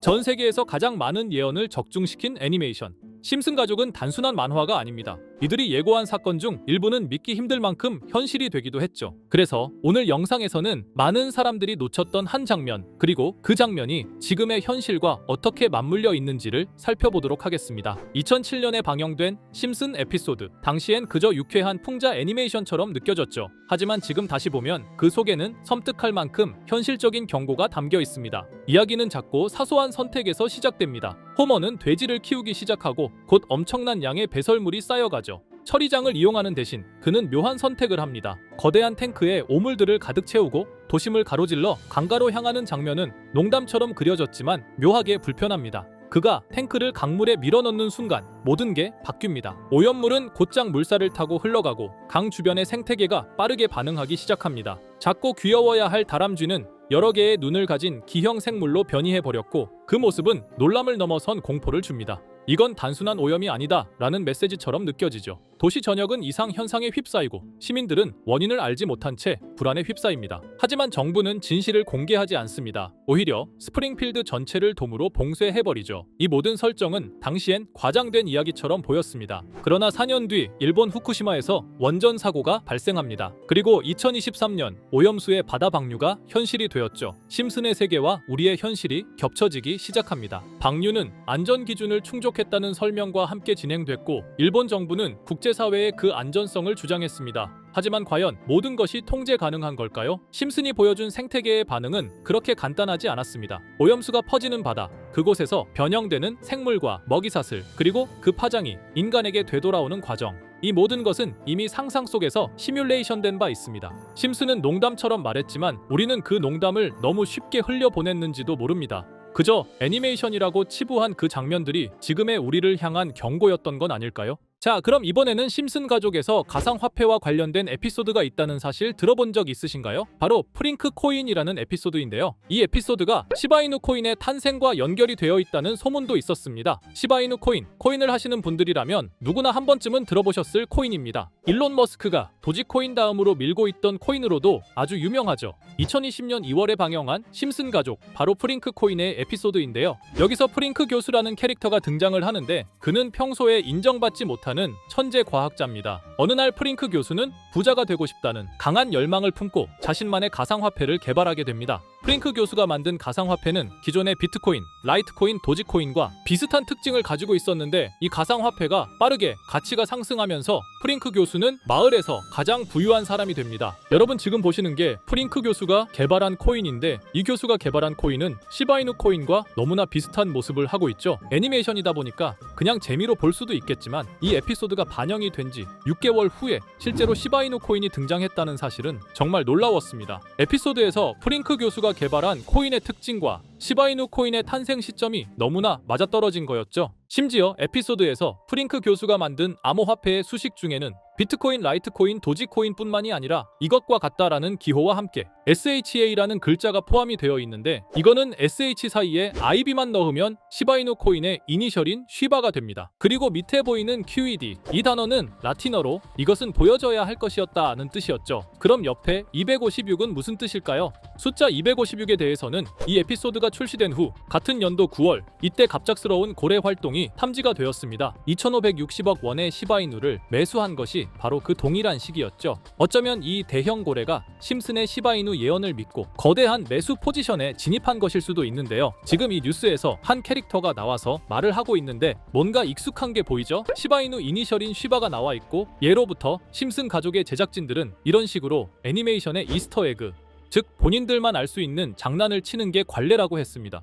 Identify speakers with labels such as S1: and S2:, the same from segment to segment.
S1: 전 세계에서 가장 많은 예언을 적중시킨 애니메이션. 심슨 가족은 단순한 만화가 아닙니다. 이들이 예고한 사건 중 일부는 믿기 힘들 만큼 현실이 되기도 했죠. 그래서 오늘 영상에서는 많은 사람들이 놓쳤던 한 장면, 그리고 그 장면이 지금의 현실과 어떻게 맞물려 있는지를 살펴보도록 하겠습니다. 2007년에 방영된 심슨 에피소드. 당시엔 그저 유쾌한 풍자 애니메이션처럼 느껴졌죠. 하지만 지금 다시 보면 그 속에는 섬뜩할 만큼 현실적인 경고가 담겨 있습니다. 이야기는 작고 사소한 선택에서 시작됩니다. 호머는 돼지를 키우기 시작하고 곧 엄청난 양의 배설물이 쌓여가죠. 처리장을 이용하는 대신 그는 묘한 선택을 합니다. 거대한 탱크에 오물들을 가득 채우고 도심을 가로질러 강가로 향하는 장면은 농담처럼 그려졌지만 묘하게 불편합니다. 그가 탱크를 강물에 밀어넣는 순간 모든 게 바뀝니다. 오염물은 곧장 물살을 타고 흘러가고 강 주변의 생태계가 빠르게 반응하기 시작합니다. 작고 귀여워야 할 다람쥐는 여러 개의 눈을 가진 기형 생물로 변이해 버렸고 그 모습은 놀람을 넘어선 공포를 줍니다. 이건 단순한 오염이 아니다 라는 메시지처럼 느껴지죠. 도시 전역은 이상 현상에 휩싸이고 시민들은 원인을 알지 못한 채 불안에 휩싸입니다. 하지만 정부는 진실을 공개하지 않습니다. 오히려 스프링필드 전체를 돔으로 봉쇄해버리죠. 이 모든 설정은 당시엔 과장된 이야기처럼 보였습니다. 그러나 4년 뒤 일본 후쿠시마에서 원전 사고가 발생합니다. 그리고 2023년 오염수의 바다 방류가 현실이 되었죠. 심슨의 세계와 우리의 현실이 겹쳐지기 시작합니다. 방류는 안전 기준을 충족했다는 설명과 함께 진행됐고 일본 정부는 국제 사회의 그 안전성을 주장했습니다. 하지만 과연 모든 것이 통제 가능한 걸까요? 심슨이 보여준 생태계의 반응은 그렇게 간단하지 않았습니다. 오염수가 퍼지는 바다, 그곳에서 변형되는 생물과 먹이사슬, 그리고 그 파장이 인간에게 되돌아오는 과정. 이 모든 것은 이미 상상 속에서 시뮬레이션 된 바 있습니다. 심슨은 농담처럼 말했지만 우리는 그 농담을 너무 쉽게 흘려보냈는지도 모릅니다. 그저 애니메이션이라고 치부한 그 장면들이 지금의 우리를 향한 경고였던 건 아닐까요? 자, 그럼 이번에는 심슨 가족에서 가상화폐와 관련된 에피소드가 있다는 사실 들어본 적 있으신가요? 바로 프링크 코인이라는 에피소드인데요. 이 에피소드가 시바이누 코인의 탄생과 연결이 되어 있다는 소문도 있었습니다. 시바이누 코인, 코인을 하시는 분들이라면 누구나 한 번쯤은 들어보셨을 코인입니다. 일론 머스크가 도지코인 다음으로 밀고 있던 코인으로도 아주 유명하죠. 2020년 2월에 방영한 심슨 가족, 바로 프링크 코인의 에피소드인데요. 여기서 프링크 교수라는 캐릭터가 등장을 하는데 그는 평소에 인정받지 못하는 천재 과학자입니다. 어느 날 프링크 교수는 부자가 되고 싶다는 강한 열망을 품고 자신만의 가상화폐를 개발하게 됩니다. 프링크 교수가 만든 가상화폐는 기존의 비트코인, 라이트코인, 도지코인과 비슷한 특징을 가지고 있었는데 이 가상화폐가 빠르게 가치가 상승하면서 프링크 교수는 마을에서 가장 부유한 사람이 됩니다. 여러분 지금 보시는 게 프링크 교수가 개발한 코인인데 이 교수가 개발한 코인은 시바이누 코인과 너무나 비슷한 모습을 하고 있죠. 애니메이션이다 보니까 그냥 재미로 볼 수도 있겠지만 이 에피소드가 반영이 된 지 6개월 후에 실제로 시바이누 코인이 등장했다는 사실은 정말 놀라웠습니다. 에피소드에서 프링크 교수가 개발한 코인의 특징과 시바이누 코인의 탄생 시점이 너무나 맞아떨어진 거였죠. 심지어 에피소드에서 프링크 교수가 만든 암호화폐의 수식 중에는 비트코인, 라이트코인, 도지코인뿐만이 아니라 이것과 같다라는 기호와 함께 SHA라는 글자가 포함이 되어 있는데 이거는 SH 사이에 IB만 넣으면 시바이누 코인의 이니셜인 쉬바가 됩니다. 그리고 밑에 보이는 QED 이 단어는 라틴어로 이것은 보여져야 할 것이었다는 뜻이었죠. 그럼 옆에 256은 무슨 뜻일까요? 숫자 256에 대해서는 이 에피소드가 출시된 후 같은 연도 9월 이때 갑작스러운 고래 활동이 탐지가 되었습니다. 2,560억 원의 시바이누를 매수한 것이 바로 그 동일한 시기였죠. 어쩌면 이 대형 고래가 심슨의 시바이누 예언을 믿고 거대한 매수 포지션에 진입한 것일 수도 있는데요. 지금 이 뉴스에서 한 캐릭터가 나와서 말을 하고 있는데 뭔가 익숙한 게 보이죠? 시바이누 이니셜인 쉬바가 나와 있고 예로부터 심슨 가족의 제작진들은 이런 식으로 애니메이션의 이스터 에그 즉 본인들만 알 수 있는 장난을 치는 게 관례라고 했습니다.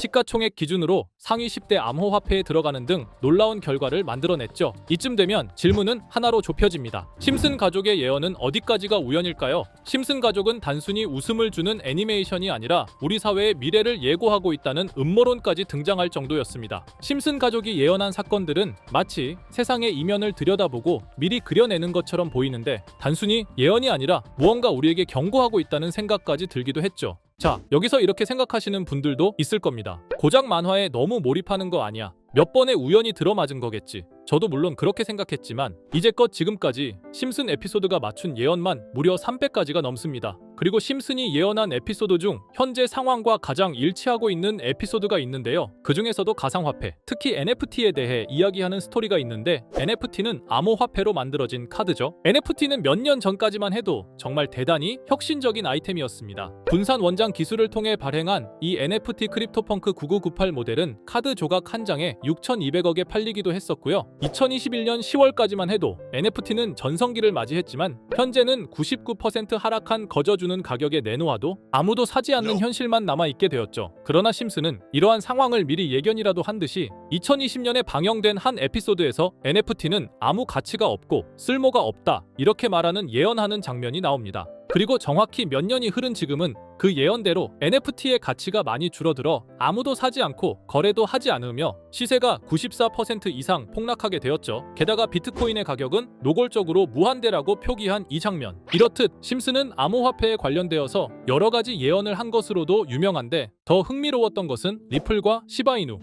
S1: 시가 시가총액 기준으로 상위 10대 암호화폐에 들어가는 등 놀라운 결과를 만들어냈죠. 이쯤 되면 질문은 하나로 좁혀집니다. 심슨 가족의 예언은 어디까지가 우연일까요? 심슨 가족은 단순히 웃음을 주는 애니메이션이 아니라 우리 사회의 미래를 예고하고 있다는 음모론까지 등장할 정도였습니다. 심슨 가족이 예언한 사건들은 마치 세상의 이면을 들여다보고 미리 그려내는 것처럼 보이는데 단순히 예언이 아니라 무언가 우리에게 경고하고 있다는 생각까지 들기도 했죠. 자, 여기서 이렇게 생각하시는 분들도 있을 겁니다. 고작 만화에 너무 몰입하는 거 아니야. 몇 번의 우연히 들어맞은 거겠지. 저도 물론 그렇게 생각했지만 이제껏 지금까지 심슨 에피소드가 맞춘 예언만 무려 300가지가 넘습니다. 그리고 심슨이 예언한 에피소드 중 현재 상황과 가장 일치하고 있는 에피소드가 있는데요. 그 중에서도 가상화폐, 특히 NFT에 대해 이야기하는 스토리가 있는데 NFT는 암호화폐로 만들어진 카드죠. NFT는 몇 년 전까지만 해도 정말 대단히 혁신적인 아이템이었습니다. 분산 원장 기술을 통해 발행한 이 NFT 크립토펑크 9998 모델은 카드 조각 한 장에 6,200억에 팔리기도 했었고요. 2021년 10월까지만 해도 NFT는 전성기를 맞이했지만 현재는 99% 하락한 거저주는 가격에 내놓아도 아무도 사지 않는 현실만 남아 있게 되었죠. 그러나 심슨은 이러한 상황을 미리 예견이라도 한 듯이 2020년에 방영된 한 에피소드에서 NFT는 아무 가치가 없고 쓸모가 없다 이렇게 말하는 예언하는 장면이 나옵니다. 그리고 정확히 몇 년이 흐른 지금은 그 예언대로 NFT의 가치가 많이 줄어들어 아무도 사지 않고 거래도 하지 않으며 시세가 94% 이상 폭락하게 되었죠. 게다가 비트코인의 가격은 노골적으로 무한대라고 표기한 이 장면. 이렇듯 심슨은 암호화폐에 관련되어서 여러 가지 예언을 한 것으로도 유명한데 더 흥미로웠던 것은 리플과 시바이누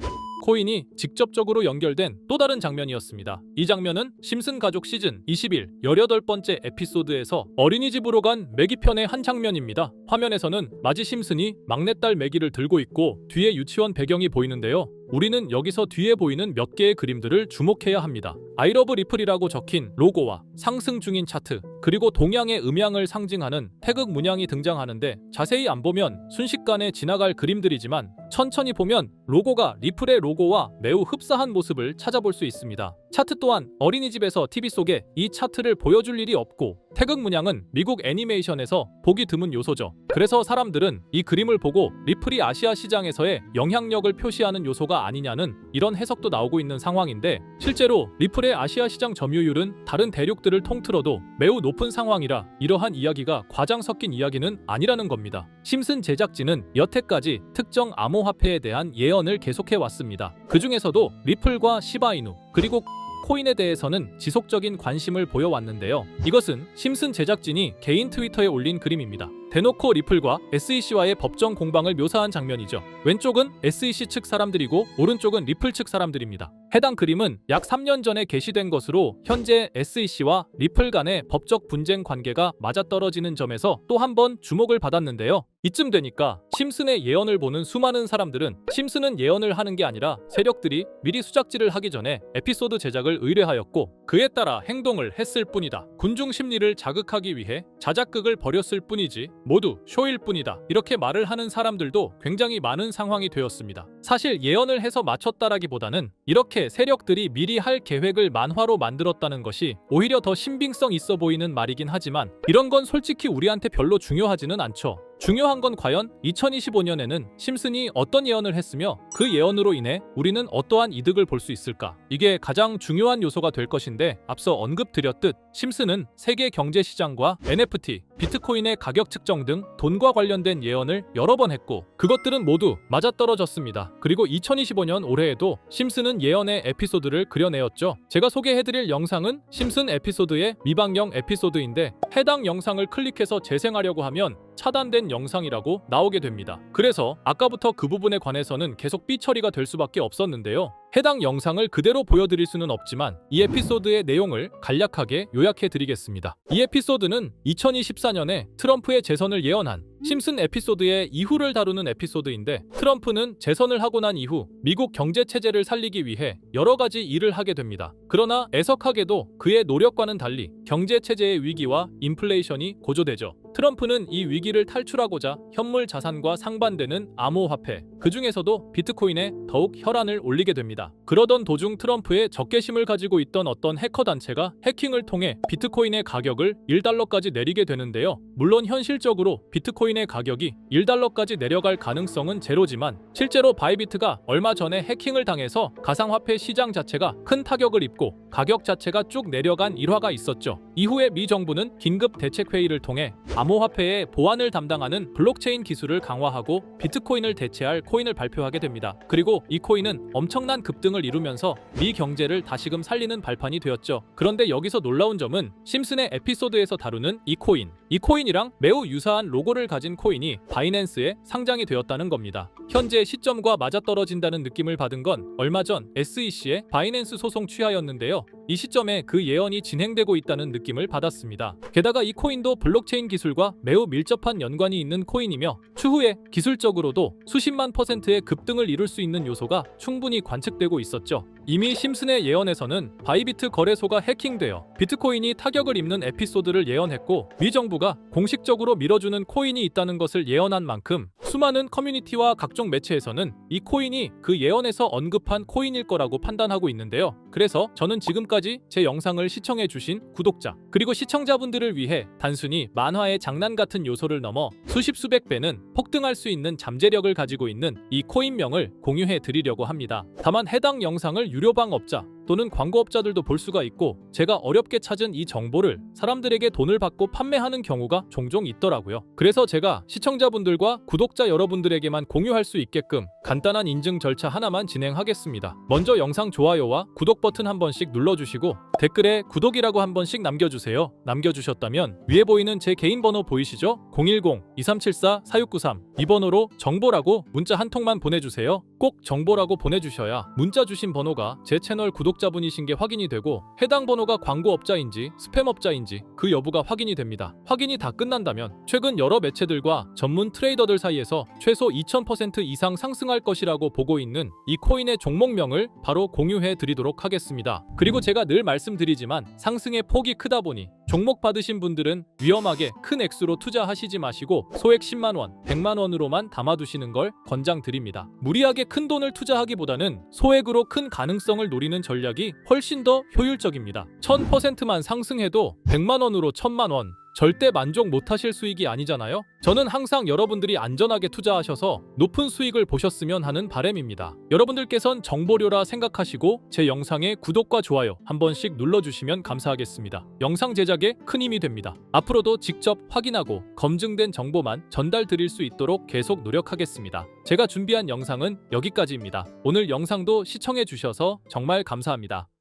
S1: 코인이 직접적으로 연결된 또 다른 장면이었습니다. 이 장면은 심슨 가족 시즌 21 18번째 에피소드에서 어린이집으로 간 매기 편의 한 장면입니다. 화면에서는 마지 심슨이 막내딸 매기를 들고 있고 뒤에 유치원 배경이 보이는데요. 우리는 여기서 뒤에 보이는 몇 개의 그림들을 주목해야 합니다. 아이러브 리플이라고 적힌 로고와 상승 중인 차트, 그리고 동양의 음양을 상징하는 태극 문양이 등장하는데 자세히 안 보면 순식간에 지나갈 그림들이지만 천천히 보면 로고가 리플의 로고와 매우 흡사한 모습을 찾아볼 수 있습니다. 차트 또한 어린이집에서 TV 속에 이 차트를 보여줄 일이 없고 태극 문양은 미국 애니메이션에서 보기 드문 요소죠. 그래서 사람들은 이 그림을 보고 리플이 아시아 시장에서의 영향력을 표시하는 요소가 아니냐는 이런 해석도 나오고 있는 상황인데 실제로 리플의 아시아 시장 점유율은 다른 대륙들을 통틀어도 매우 높은 상황이라 이러한 이야기가 과장 섞인 이야기는 아니라는 겁니다. 심슨 제작진은 여태까지 특정 암호화폐에 대한 예언을 계속해 왔습니다. 그 중에서도 리플과 시바이누 그리고 코인에 대해서는 지속적인 관심을 보여왔는데요. 이것은 심슨 제작진이 개인 트위터에 올린 그림입니다. 대놓고 리플과 SEC와의 법정 공방을 묘사한 장면이죠. 왼쪽은 SEC 측 사람들이고 오른쪽은 리플 측 사람들입니다. 해당 그림은 약 3년 전에 게시된 것으로 현재 SEC와 리플 간의 법적 분쟁 관계가 맞아떨어지는 점에서 또 한 번 주목을 받았는데요. 이쯤 되니까 심슨의 예언을 보는 수많은 사람들은 심슨은 예언을 하는 게 아니라 세력들이 미리 수작질을 하기 전에 에피소드 제작을 의뢰하였고 그에 따라 행동을 했을 뿐이다. 군중 심리를 자극하기 위해 자작극을 벌였을 뿐이지 모두 쇼일 뿐이다. 이렇게 말을 하는 사람들도 굉장히 많은 상황이 되었습니다. 사실 예언을 해서 맞췄다라기보다는 이렇게 세력들이 미리 할 계획을 만화로 만들었다는 것이 오히려 더 신빙성 있어 보이는 말이긴 하지만 이런 건 솔직히 우리한테 별로 중요하지는 않죠. 중요한 건 과연 2025년에는 심슨이 어떤 예언을 했으며 그 예언으로 인해 우리는 어떠한 이득을 볼 수 있을까? 이게 가장 중요한 요소가 될 것인데 앞서 언급드렸듯 심슨은 세계 경제 시장과 NFT, 비트코인의 가격 측정 등 돈과 관련된 예언을 여러 번 했고 그것들은 모두 맞아떨어졌습니다. 그리고 2025년 올해에도 심슨은 예언의 에피소드를 그려내었죠. 제가 소개해드릴 영상은 심슨 에피소드의 미방영 에피소드인데 해당 영상을 클릭해서 재생하려고 하면 차단된 영상이라고 나오게 됩니다. 그래서 아까부터 그 부분에 관해서는 계속 삐처리가 될 수밖에 없었는데요. 해당 영상을 그대로 보여드릴 수는 없지만 이 에피소드의 내용을 간략하게 요약해 드리겠습니다. 이 에피소드는 2024년에 트럼프의 재선을 예언한 심슨 에피소드의 이후를 다루는 에피소드인데 트럼프는 재선을 하고 난 이후 미국 경제 체제를 살리기 위해 여러 가지 일을 하게 됩니다. 그러나 애석하게도 그의 노력과는 달리 경제 체제의 위기와 인플레이션이 고조되죠. 트럼프는 이 위기를 탈출하고자 현물 자산과 상반되는 암호화폐, 그 중에서도 비트코인에 더욱 혈안을 올리게 됩니다. 그러던 도중 트럼프의 적개심을 가지고 있던 어떤 해커 단체가 해킹을 통해 비트코인의 가격을 1달러까지 내리게 되는데요. 물론 현실적으로 비트코인의 가격이 1달러까지 내려갈 가능성은 제로지만 실제로 바이비트가 얼마 전에 해킹을 당해서 가상화폐 시장 자체가 큰 타격을 입고 가격 자체가 쭉 내려간 일화가 있었죠. 이후에 미 정부는 긴급 대책 회의를 통해 암 호화폐의 보안을 담당하는 블록체인 기술을 강화하고 비트코인을 대체할 코인을 발표하게 됩니다. 그리고 이 코인은 엄청난 급등을 이루면서 미 경제를 다시금 살리는 발판이 되었죠. 그런데 여기서 놀라운 점은 심슨의 에피소드에서 다루는 이 코인. 이 코인이랑 매우 유사한 로고를 가진 코인이 바이낸스에 상장이 되었다는 겁니다. 현재 시점과 맞아떨어진다는 느낌을 받은 건 얼마 전 SEC의 바이낸스 소송 취하였는데요. 이 시점에 그 예언이 진행되고 있다는 느낌을 받았습니다. 게다가 이 코인도 블록체인 기술과 매우 밀접한 연관이 있는 코인이며 추후에 기술적으로도 수십만 퍼센트의 급등을 이룰 수 있는 요소가 충분히 관측되고 있었죠. 이미 심슨의 예언에서는 바이비트 거래소가 해킹되어 비트코인이 타격을 입는 에피소드를 예언했고 미 정부가 공식적으로 밀어주는 코인이 있다는 것을 예언한 만큼 수많은 커뮤니티와 각종 매체에서는 이 코인이 그 예언에서 언급한 코인일 거라고 판단하고 있는데요. 그래서 저는 지금까지 제 영상을 시청해 주신 구독자 그리고 시청자분들을 위해 단순히 만화의 장난 같은 요소를 넘어 수십 수백 배는 폭등할 수 있는 잠재력을 가지고 있는 이 코인명을 공유해 드리려고 합니다. 다만 해당 영상을 유료방업자 또는 광고업자들도 볼 수가 있고 제가 어렵게 찾은 이 정보를 사람들에게 돈을 받고 판매하는 경우가 종종 있더라고요. 그래서 제가 시청자분들과 구독자 여러분들에게만 공유할 수 있게끔 간단한 인증 절차 하나만 진행하겠습니다. 먼저 영상 좋아요와 구독 버튼 한 번씩 눌러주시고 댓글에 구독이라고 한 번씩 남겨주세요. 남겨주셨다면 위에 보이는 제 개인 번호 보이시죠? 010-2374-4693 이 번호로 정보라고 문자 한 통만 보내주세요. 꼭 정보라고 보내주셔야 문자 주신 번호가 제 채널 구독 자분이신 게 확인이 되고 해당 번호가 광고업자인지 스팸업자인지 그 여부가 확인이 됩니다. 확인이 다 끝난다면 최근 여러 매체들과 전문 트레이더들 사이에서 최소 2000% 이상 상승할 것이라고 보고 있는 이 코인의 종목명을 바로 공유해 드리도록 하겠습니다. 그리고 제가 늘 말씀드리지만 상승의 폭이 크다 보니 종목 받으신 분들은 위험하게 큰 액수로 투자하시지 마시고 소액 10만 원, 100만 원으로만 담아두시는 걸 권장드립니다. 무리하게 큰 돈을 투자하기보다는 소액으로 큰 가능성을 노리는 전략이 훨씬 더 효율적입니다. 1000%만 상승해도 100만 원으로 1000만 원, 절대 만족 못하실 수익이 아니잖아요. 저는 항상 여러분들이 안전하게 투자하셔서 높은 수익을 보셨으면 하는 바람입니다. 여러분들께선 정보료라 생각하시고 제 영상에 구독과 좋아요 한 번씩 눌러주시면 감사하겠습니다. 영상 제작에 큰 힘이 됩니다. 앞으로도 직접 확인하고 검증된 정보만 전달 드릴 수 있도록 계속 노력하겠습니다. 제가 준비한 영상은 여기까지입니다. 오늘 영상도 시청해 주셔서 정말 감사합니다.